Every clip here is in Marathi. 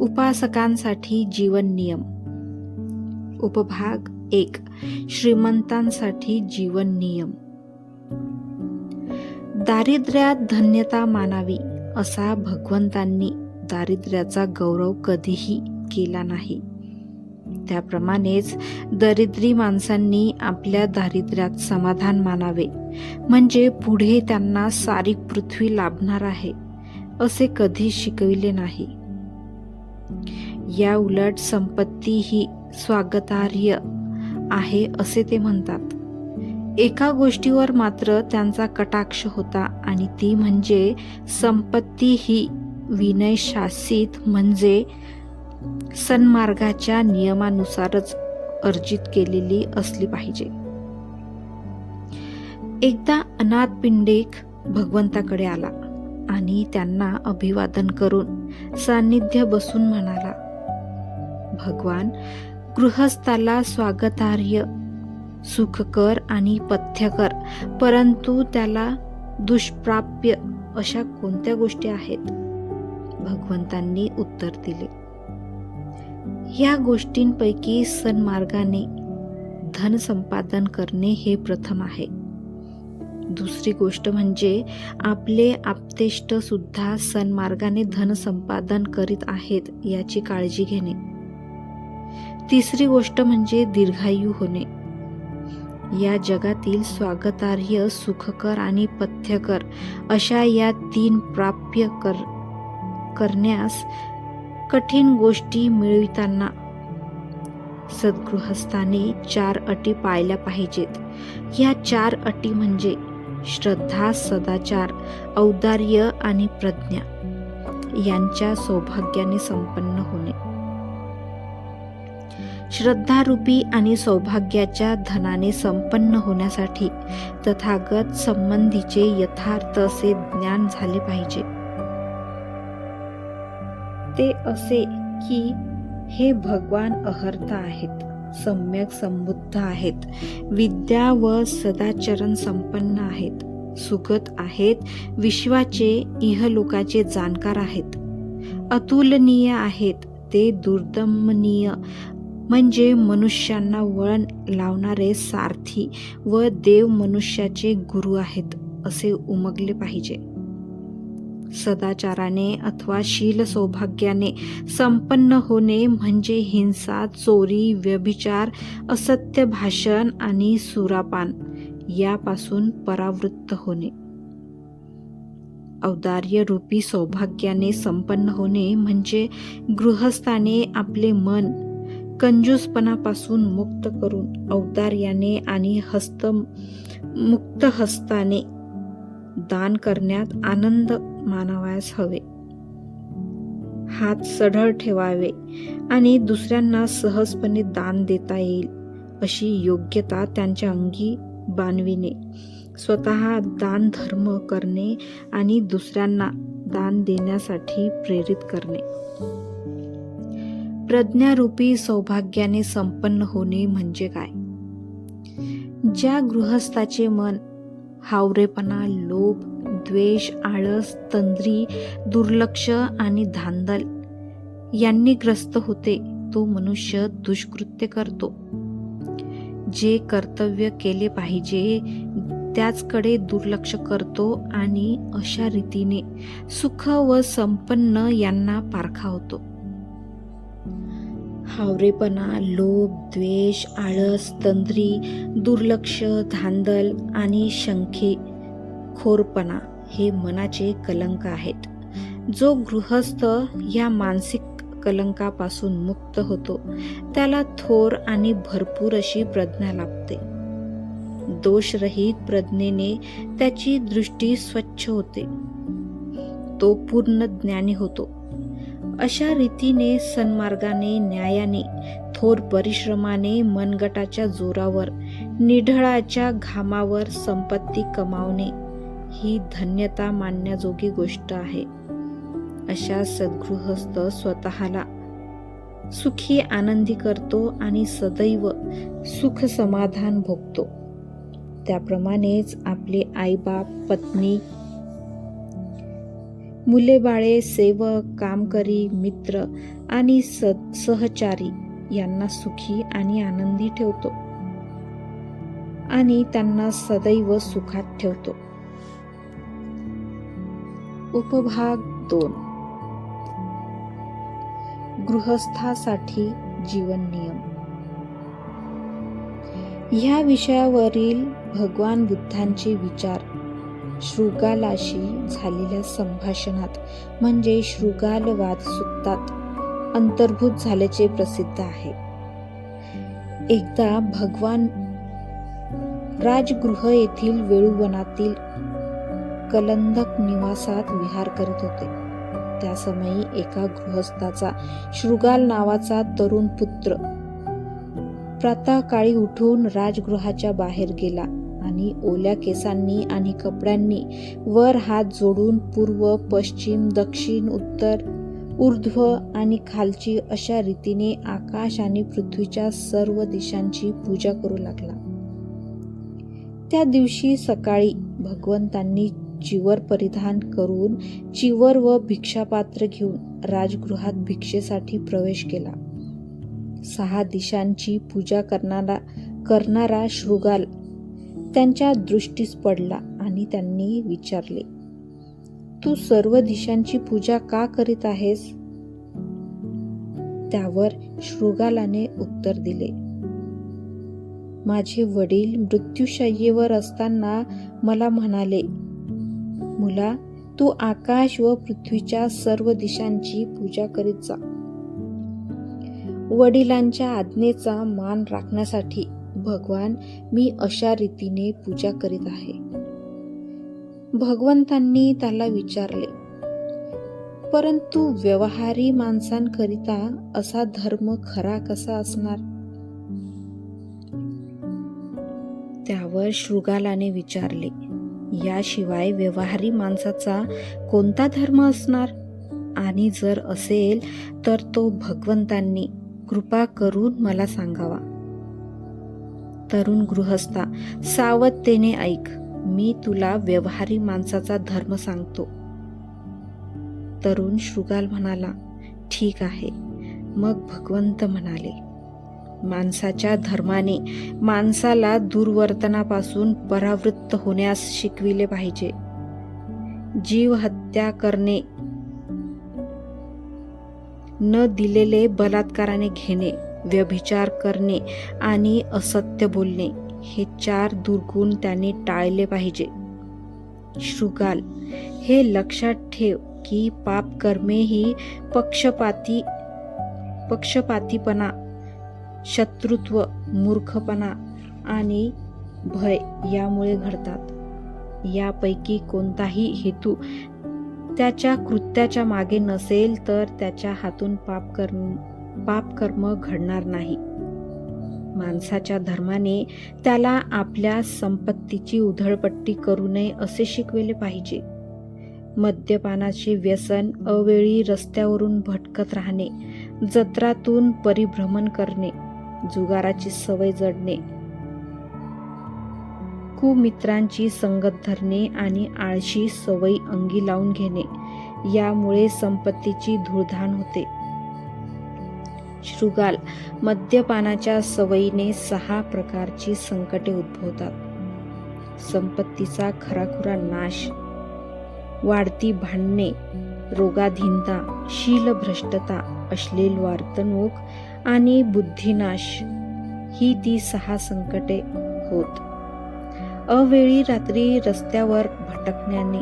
उपासकांसाठी जीवन नियम. उपभाग एक. श्रीमंतांसाठी जीवन नियम. दारिद्र्यात धन्यता मानावी असा भगवंतांनी दारिद्र्याचा गौरव कधीही केला नाही. त्याप्रमाणेच दरिद्री माणसांनी आपल्या दारिद्र्यात समाधान मानावे म्हणजे पुढे त्यांना सारी पृथ्वी लाभणार आहे असे कधी शिकविले नाही. या उलट संपत्ती ही स्वागतार्ह आहे असे ते म्हणतात. एका गोष्टीवर मात्र त्यांचा कटाक्ष होता आणि ती म्हणजे संपत्ती ही विनयशासित म्हणजे सन्मार्गाच्या नियमानुसारच अर्जित केलेली असली पाहिजे. एकदा अनाथ पिंडेक भगवंताकडे आला. आणि त्यांना अभिवादन करून सान्निध्य बसून म्हणाला भगवान गृहस्थाला स्वागतार्य सुखकर आणि पथ्यकर परंतु त्याला दुष्प्राप्य अशा कोणत्या गोष्टी आहेत? भगवंतांनी उत्तर दिले या गोष्टींपैकी सन्मार्गाने धन संपादन करणे हे प्रथम आहे. दुसरी गोष्ट म्हणजे आपले आपतेष्टसुद्धा सन्मार्गाने धनसंपादन करीत आहेत याची काळजी घेणे. तिसरी गोष्ट म्हणजे दीर्घायू होणे. या जगातील स्वागतार्ह सुखकर आणि पथ्यकर अशा या तीन प्राप्य कर करण्यास कठीण गोष्टी मिळविताना सद्गृहस्थाने चार अटी पाळल्या पाहिजेत. या चार अटी म्हणजे श्रद्धा सदाचार औदार्य आणि प्रज्ञा यांच्या सौभाग्याने संपन्न होणे. श्रद्धारूपी आणि सौभाग्याच्या धनाने संपन्न होण्यासाठी तथागत संबंधीचे यथार्थ असे ज्ञान झाले पाहिजे. ते असे की हे भगवान अहर्ता आहेत. सम्यक संबुद्ध आहेत. विद्या व सदाचरण संपन्न आहेत. सुगत आहेत. विश्वाचे इहलोकाचे जाणकार आहेत. अतुलनीय आहेत. ते दुर्दमनीय. म्हणजे मनुष्यांना वळण लावणारे सारथी व देव मनुष्याचे गुरु आहेत असे उमगले पाहिजे. सदाचाराने अथवा शील सौभाग्याने संपन्न होणे म्हणजे हिंसा चोरी व्यभिचार असत्य भाषण आणि सुरापान यापासून परावृत्त होणे. औदार्य रूपी सौभाग्याने संपन्न होणे म्हणजे गृहस्थाने आपले मन कंजूसपणापासून मुक्त करून औदार्याने आणि हस्त मुक्त हस्ताने दान करण्यात आनंद मानावयास हवे. हात सढळ ठेवावे आणि दुसऱ्यांना सहजपणे दान देता येईल अशी योग्यता त्यांच्या अंगी बांधविणे. स्वतः दान धर्म करणे आणि दुसऱ्यांना दान देण्यासाठी प्रेरित करणे. प्रज्ञारूपी सौभाग्याने संपन्न होणे म्हणजे काय? ज्या गृहस्थाचे मन हावरेपणा लोभ द्वेष आळस तंद्री दुर्लक्ष आणि धांदल यांनी ग्रस्त होते. तो मनुष्य दुष्कृत्य करतो. जे कर्तव्य केले पाहिजे त्याचकडे दुर्लक्ष करतो आणि अशा रीतीने सुख व संपन्न यांना पारखा होतो हावरेपणा लोभ द्वेष आळस तंद्री दुर्लक्ष धांदल आणि शंखे खोरपणा हे मनाचे कलंक आहेत. जो गृहस्थ या मानसिक कलंकापासून मुक्त होतो त्याला थोर आणि भरपूर अशी प्रज्ञा लाभते. दोषरहित प्रज्ञेने त्याची दृष्टी स्वच्छ होते. तो पूर्ण ज्ञानी होतो. अशा रीतीने सन्मार्गाने न्यायाने थोर परिश्रमाने मनगटाच्या जोरावर निढळाच्या घामावर संपत्ती कमावणे ही धन्यता मानण्याजोगी गोष्ट आहे. अशा सद्गृहस्थ स्वतःला सुखी आनंदी करतो आणि सदैव सुख समाधान भोगतो. त्याप्रमाणेच आपले आईबाप पत्नी मुले बाळे सेवक कामकरी मित्र आणि स सहचारी यांना सुखी आणि आनंदी ठेवतो आणि त्यांना सदैव सुखात ठेवतो. उपभाग दोन. गृहस्थासाठी जीवन नियम. ह्या विषयावरील भगवान बुद्धांचे विचार शृगालाशी झालेल्या संभाषणात म्हणजे शृगालवाद सुत्तात अंतर्भूत झाल्याचे प्रसिद्ध आहे. एकदा भगवान राजगृह येथील वेळुवनातील कलंदक निवासात विहार करत होते. त्या समयी एका गृहस्थाचा शृगाल नावाचा तरुण पुत्र प्रातःकाळी उठून राजगृहाच्या बाहेर गेला आणि ओल्या केसांनी आणि कपड्यांनी वर हात जोडून पूर्व पश्चिम दक्षिण उत्तर ऊर्ध्व आणि खालची अशा रीतीने आकाश आणि पृथ्वीच्या सर्व दिशांची पूजा करू लागला. त्या दिवशी सकाळी भगवंतांनी चिवर परिधान करून चिवर व भिक्षापात्र घेऊन राजगृहात भिक्षेसाठी प्रवेश केला. सहा दिशांची पूजा करणारा करणारा शृगाल त्यांच्या दृष्टीस पडला आणि त्यांनी विचारले तू सर्व दिशांची पूजा का करीत आहेस? त्यावर शृगालाने उत्तर दिले माझे वडील मृत्यूशय्येवर असताना मला म्हणाले मुला तू आकाश व पृथ्वीच्या सर्व दिशांची पूजा करीत जा. वडिलांच्या आज्ञेचा मान राखण्यासाठी भगवान मी अशा रीतीने पूजा करीत आहे. भगवंतांनी त्याला विचारले परंतु व्यवहारी माणसांकरिता असा धर्म खरा कसा असणार? त्यावर शृगालाने विचारले याशिवाय व्यवहारी माणसाचा कोणता धर्म असणार? आणि जर असेल तर तो भगवंतांनी कृपा करून मला सांगावा. तरुण गृहस्था सावधतेने ऐक मी तुला व्यवहारी माणसाचा धर्म सांगतो. तरुण शृगाल म्हणाला ठीक आहे. मग भगवंत म्हणाले माणसाच्या धर्माने माणसाला दुर्वर्तनापासून परावृत्त होण्यास शिकविले पाहिजे. जीव हत्या करणे न दिलेले बलात्काराने घेणे व्यभिचार करणे आणि असत्य बोलणे हे चार दुर्गुण त्याने टाळले पाहिजे. शृगाल हे लक्षात ठेव की पाप कर्मे ही पक्षपाती पक्षपातीपणा शत्रुत्व मूर्खपणा आणि भय यामुळे घडतात. यापैकी कोणताही हेतू त्याच्या कृत्याच्या मागे नसेल तर त्याच्या हातून पाप कर्म पाप कर्म घडणार नाही. माणसाच्या धर्माने त्याला आपल्या संपत्तीची उधळपट्टी करू नये असे शिकविले पाहिजे. मद्यपानाचे व्यसन अवेळी रस्त्यावरून भटकत राहणे जत्रातून परिभ्रमण करणे जुगाराची सवय जडणे. कुमित्रांची संगत धरणे आणि आळशी सवयी अंगी लावून घेणे यामुळे संपत्तीची धूळधाण होते. शृगाल मद्यपानाच्या सवयीने सहा प्रकारची संकटे उद्भवतात. संपत्तीचा खराखुरा नाश वाढती भांडणे रोगाधीनता शीलभ्रष्टता अश्लील वर्तणूक आणि बुद्धिनाश ही ती सहा संकटे होत. अवेळी रात्री रस्त्यावर भटकण्याने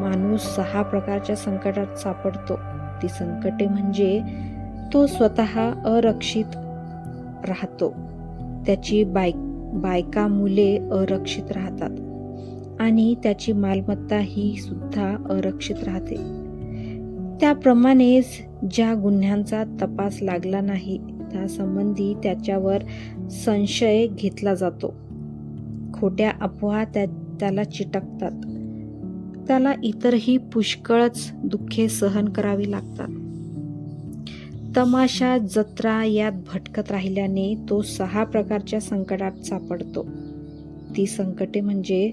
माणूस सहा प्रकारच्या संकटात सापडतो. ती संकटे म्हणजे तो स्वतः अरक्षित राहतो. त्याची बाय बायका मुले अरक्षित राहतात आणि त्याची मालमत्ता ही सुद्धा अरक्षित राहते. त्याप्रमाणेच ज्या गुन्ह्यांचा तपास लागला नाही त्यासंबंधी त्याच्यावर संशय घेतला जातो. खोट्या अफवा त्या त्याला चिटकतात. त्याला इतरही पुष्कळच दुःखे सहन करावी लागतात. तमाशा जत्रा यात भटकत राहिल्याने तो सहा प्रकारच्या संकटात सापडतो. ती संकटे म्हणजे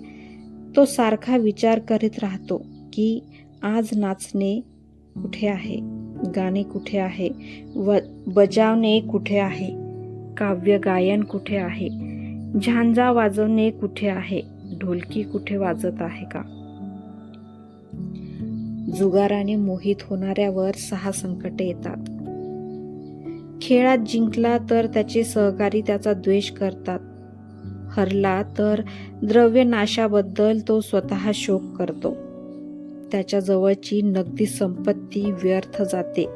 तो सारखा विचार करीत राहतो की आज नाचणे कुठे आहे? गाणे कुठे आहे? व बजावणे कुठे आहे? काव्य गायन कुठे आहे? झांजा वाजवणे कुठे आहे? ढोलकी कुठे वाजत आहे का? जुगाराने मोहित होणाऱ्यावर सहा संकटे येतात. खेळात जिंकला तर त्याचे सहकारी त्याचा द्वेष करतात. हरला तर द्रव्य नाशाबद्दल तो स्वतः शोक करतो. त्याच्याजवळची नगदी संपत्ती व्यर्थ जाते.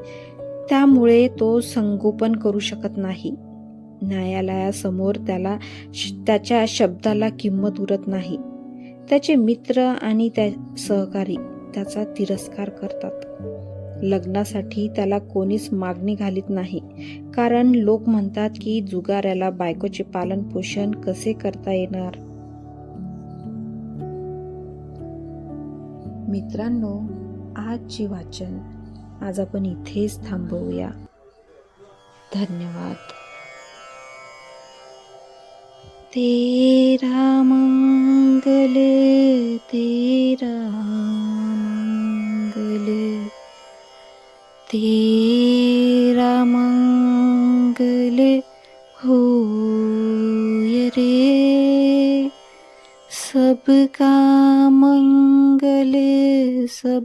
त्यामुळे तो संगोपन करू शकत नाही. न्यायालयासमोर त्याला श- त्याच्या शब्दाला किंमत उरत नाही. त्याचे मित्र आणि त्या सहकारी त्याचा तिरस्कार करतात. लग्नासाठी त्याला कोणीच मागणी घालीत नाही. कारण लोक म्हणतात की जुगाऱ्याला बायकोचे पालन पोषण कसे करता येणार? मित्रांनो आजचे वाचन आज आपण इथेच थांबवूया. धन्यवाद. तेरा मंगल